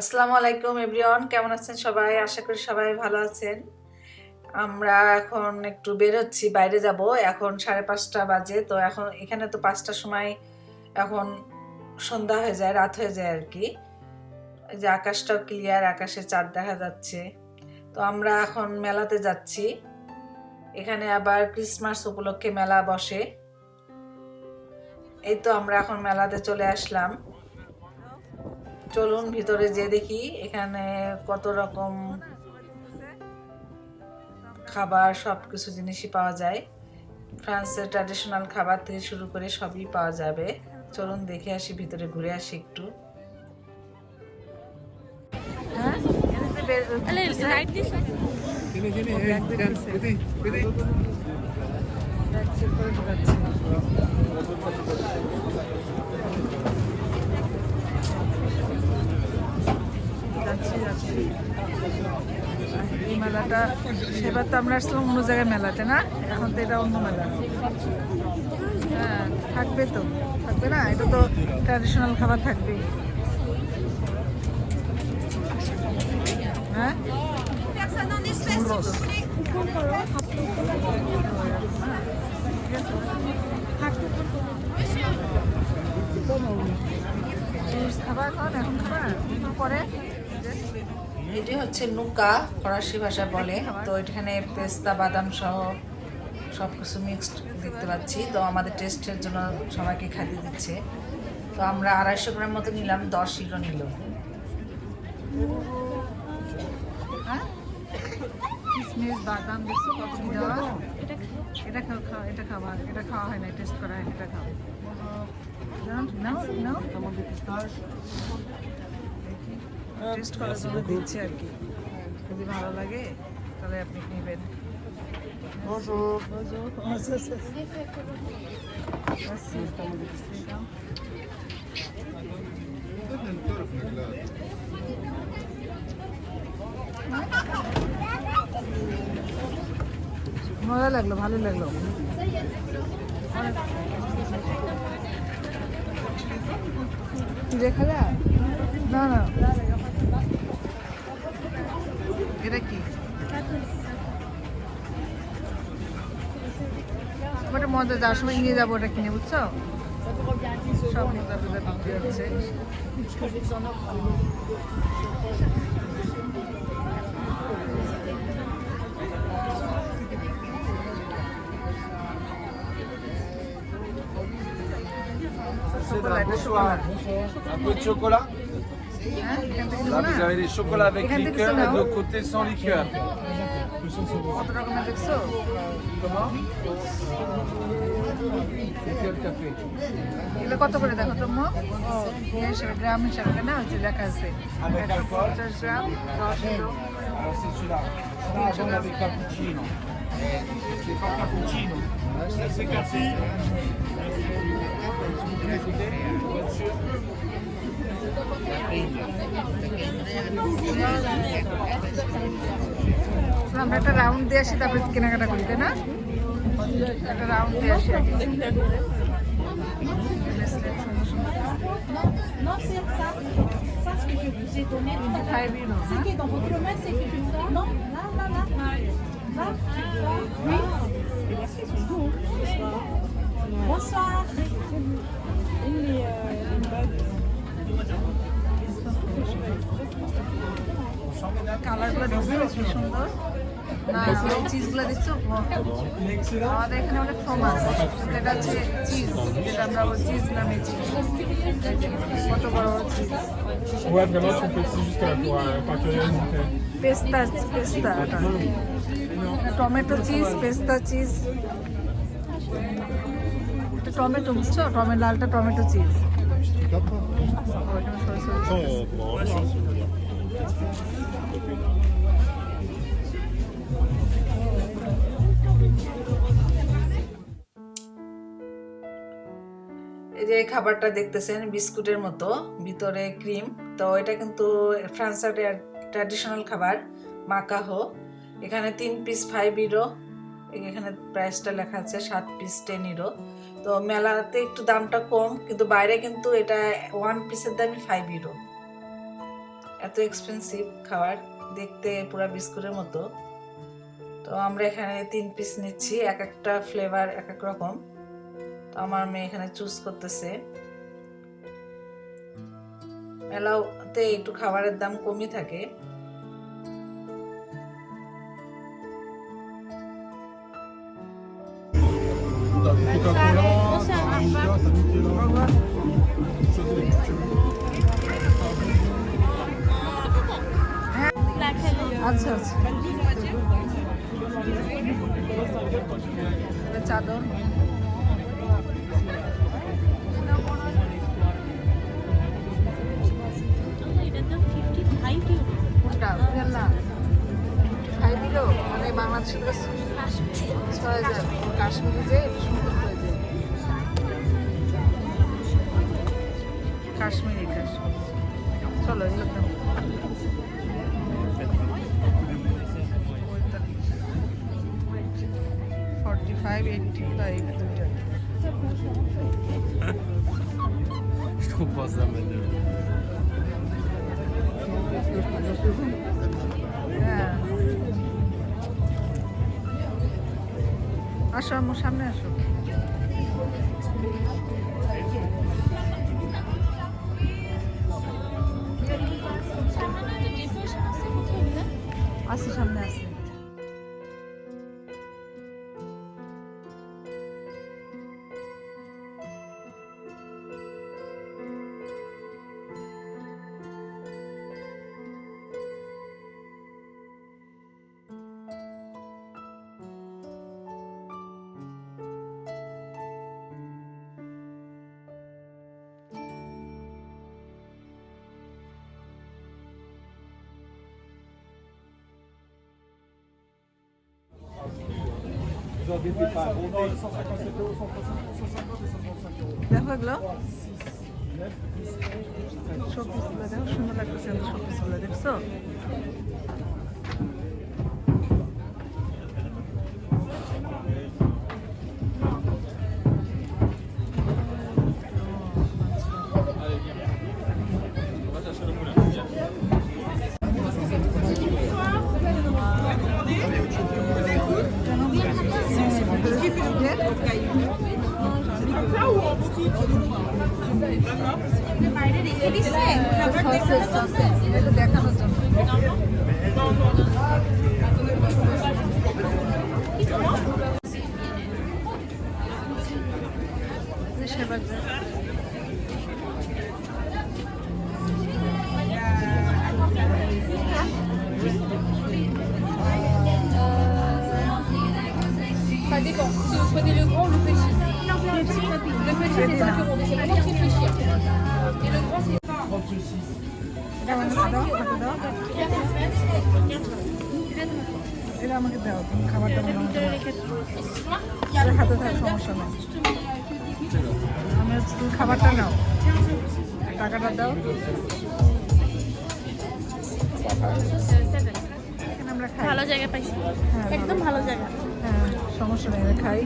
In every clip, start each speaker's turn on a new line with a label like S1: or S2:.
S1: আসসালামু আলাইকুম, এভরিওয়ান। কেমন আছেন সবাই? আশা করি সবাই ভালো আছেন। আমরা এখন একটু বেরোচ্ছি, বাইরে যাব। এখন সাড়ে পাঁচটা বাজে, তো এখন এখানে তো পাঁচটার সময় এখন সন্ধ্যা হয়ে যায়, রাত হয়ে যায় আর কি। যে আকাশটাও ক্লিয়ার আকাশে চাঁদ দেখা যাচ্ছে। তো আমরা এখন মেলাতে যাচ্ছি। এখানে আবার ক্রিসমাস উপলক্ষে মেলা বসে। এই তো আমরা এখন মেলাতে চলে আসলাম। চলুন ভিতরে যে দেখি এখানে কত রকম খাবার সব কিছু জিনিসই পাওয়া যায়। ফ্রান্সের ট্র্যাডিশনাল খাবার থেকে শুরু করে সবই পাওয়া যাবে। চলুন দেখে আসি, ভিতরে ঘুরে আসি একটু। এই মেলাটা, সেবার তো আমরা আসলাম অন্য জায়গায় মেলাতে, না? এখন তো এটা অন্য মেলা। হ্যাঁ থাকবে তো। থাকবে না? এটা তো ট্র্যাডিশনাল খাবার থাকবে হ্যাঁ?
S2: en
S1: এটি হচ্ছে নুকা, ফরাসি ভাষা বলে। তো এখানে পেস্তা, বাদাম সহ সব কিছু মিক্সড দেখতে পাচ্ছি। তো আমাদের টেস্টের জন্য সবাইকে খাইয়ে দিচ্ছে। তো আমরা আড়াইশো গ্রাম মতো নিলাম, দশ কিলো নিল। হ্যাঁ? বাদাম দেখছ কত কি দেওয়া এটা খাও খাও এটা খাওয়া এটা খাওয়া হয় না টেস্ট করা হয় এটা খাও। নাও নাও টেস্ট করার জন্য দিচ্ছি আর কি। যদি ভালো লাগে তাহলে আপনি নেবেন। Bonjour. Bonjour. Comment ça se Merci. মজা লাগল ভালো লাগল। দেখা যায় না না। এটা কি? ওটা মজা যাওয়ার সময় নিয়ে যাব ওটা কিনে, বুঝছ? সব মজা টজা বিক্রি হচ্ছে। Chocolate chocolate
S3: Un peu de chocolat
S1: হ্যাঁ এখান থেকে
S3: Là,
S1: নেবো
S3: vous
S1: না?
S3: avez les chocolats avec
S1: Regarde,
S3: liqueur
S1: c'est ça,
S3: et de
S1: non
S3: l'autre côté sans liqueur.
S1: কত রকমের দেখছো
S3: Comment C'est quel café
S1: এগুলো কত করে দেখো তো মো ইয়ে হিসেবে গ্রাম হিসাবে না হচ্ছে লেখা আছে
S3: Avec
S1: একশো
S3: alcool
S1: পঞ্চাশ গ্রাম দশ kilo
S3: Alors c'est celui-là. Ça, j'en avec cappuccino. C'est pas cappuccino. C'est café.
S1: আমরা একটা রাউন্ড দিয়ে আসি তারপরে কেনাকাটা করি তাই না একটা রাউন্ড দিয়ে আসি. Five euro,
S2: Ce qui est dans votre main, c'est que tu ça. Non,
S1: কালারগুলো দেখছ? কি সুন্দর? না ওই চিজগুলো দেখছ? আমাদের এখানে অনেক ফেমাস। যেটা হচ্ছে চিজ যেটা আমরা চিজ নামে চিজ কত বড় বড় cheese
S4: Ouais, vraiment, c'est petit, juste pour euh, par curiosité.
S1: Pesto pesto tomato cheese pesto cheese এটা টমেটো বুঝছ? টমেটো লালটা টমেটো চিজ এই যে খাবারটা দেখতেছেন, বিস্কুটের মতো, ভিতরে ক্রিম। তো এটা কিন্তু ফ্রান্সের ট্র্যাডিশনাল খাবার, মাকাহো। এখানে তিন পিস ফাইভ ইউরো এখানে প্রাইসটা লেখা আছে, সাত পিস টেন ইরো তো মেলাতে একটু দামটা কম, কিন্তু বাইরে কিন্তু এটা ওয়ান পিসের দামই ফাইভ ইউরো এত এক্সপেন্সিভ খাবার দেখতে পুরো বিস্কুটের মতো। তো আমরা এখানে তিন পিস নিচ্ছি এক একটা ফ্লেভার এক এক রকম। তো আমার মেয়ে এখানে চুজ করতেছে। মেলাতে একটু খাবারের দাম কমই থাকে।
S4: Coca-Cola,
S1: আচ্ছা আচ্ছা। চাদর। খাই দিল? মানে বাংলাদেশের কাছে ছয় হাজার। কাশ্মীরি সুন্দর হয়ে কাশ্মীরি চলো, এগুলো ফর্টি ফাইভ এইটটি তাই দুইটা
S5: Je comprends ça, madame.
S1: হ্যাঁ আসো আমার সামনে আসো আসো সামনে আসো
S3: Vous embêtez pas, montez. 157 euros, 150 et 135 euros.
S1: দেখো এগুলো শোপিসগুলো দেখো সুন্দর লাগতেছে কিন্তু শোপিসগুলো দেখছ এটা দেখানোর জন্য সেবার
S6: Ça dépend. Si vous prenez le grand ou le petit Le petit, c'est 5 euros, mais c'est pas pour réfléchir. Et le grand, c'est
S3: 36.
S1: এটা আমাকে দাও হাতে দাও এটা আমাকে দাও তুমি খাবারটা নাও টাকাটা দাও আমরা খাই
S6: ভালো জায়গা পাইছি
S1: হ্যাঁ,
S6: একদম ভালো জায়গা
S1: হ্যাঁ সমস্যা নেই খাই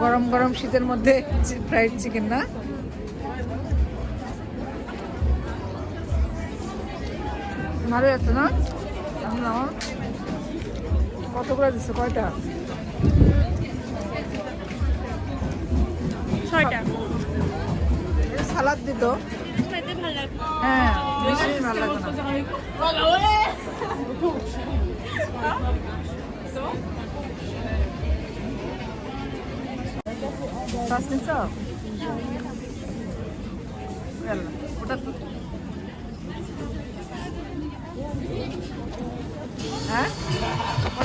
S1: গরম গরম শীতের মধ্যে ফ্রাইড চিকেন না? ভালো যাচ্ছে না। কত করে দিচ্ছে কয়টা?
S6: ছয়টা।
S1: সালাদ দিত। হ্যাঁ বেশি ভালো লাগবে না। হ্যাঁ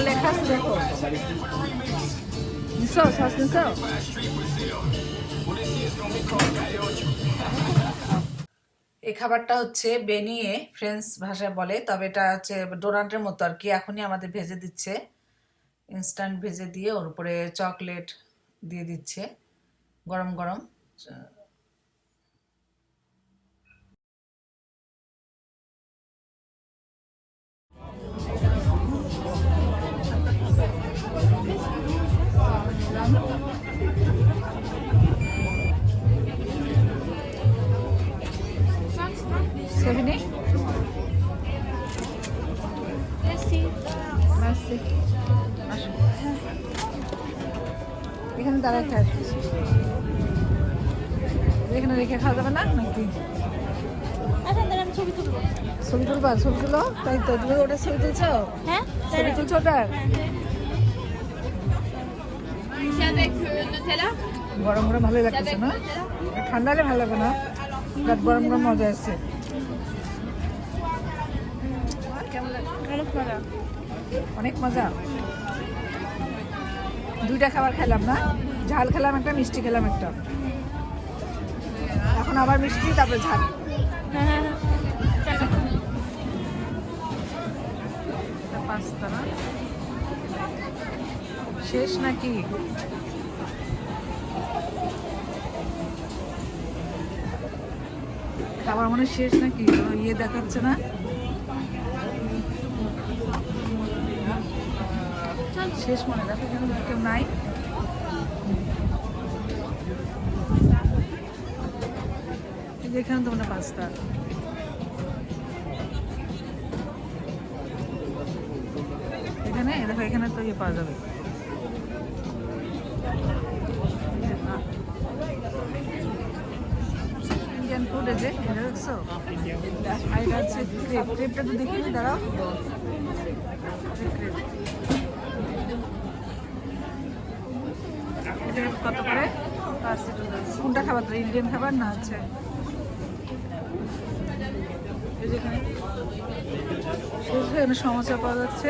S1: লেখা আছে এই খাবারটা হচ্ছে বেনিয়ে ফ্রেঞ্চ ভাষায় বলে, তবে এটা হচ্ছে ডোনাটের মতো আর কি। এখনই আমাদের ভেজে দিচ্ছে। ইনস্ট্যান্ট ভেজে দিয়ে ওর উপরে চকলেট দিয়ে দিচ্ছে। গরম গরম। সেভেনি
S6: Merci.
S1: আসো এখানে দাঁড়ায় এখানে রেখে খাওয়া যাবে না নাকি?
S6: ছবি তুলবা।
S1: ছবি তুলো? তাই তো তুমি ওটা ছবি তুলছো?
S6: হ্যাঁ
S1: ছবি তুলছো ওটার গরম গরম ভালোই লাগতেছে না? ঠান্ডা হলে ভালো লাগে না? রাত গরম গরম মজা আসছে।
S6: অনেক মজা।
S1: দুইটা খাবার খেলাম না? ঝাল খেলাম একটা মিষ্টি খেলাম একটা। আবার মিষ্টি, তারপরে ঝাল। পাস্তা না শেষ নাকি? খাবার মনে শেষ নাকি? ইয়ে দেখাচ্ছে না? শেষ মনে দেখো কেউ নাই। এখানে তো মনে পাস্তা এখানে? দেখো, এখানে তো ইয়ে পাওয়া যাবে। ইন্ডিয়ান কত করে? কোনটা খাবার? তো ইন্ডিয়ান খাবার না আছে এই এখানে সমস্যা পাওয়া যাচ্ছে।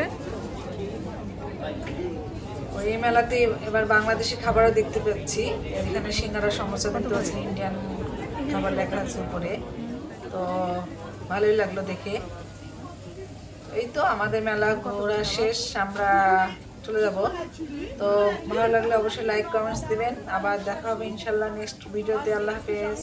S1: ওই মেলাতে এবার বাংলাদেশি খাবারও দেখতে পাচ্ছি এখানে সিঙ্গারা সমস্যা দেখতে পাচ্ছি, ইন্ডিয়ান খাবার লেখা আছে উপরে। তো ভালোই লাগল দেখে। এই তো আমাদের মেলা ঘোরা শেষ, আমরা চলে যাব। তো ভালো লাগলে অবশ্যই লাইক কমেন্টস দিবেন। আবার দেখা হবে ইনশাল্লাহ নেক্সট ভিডিওতে আল্লাহ হাফেজ।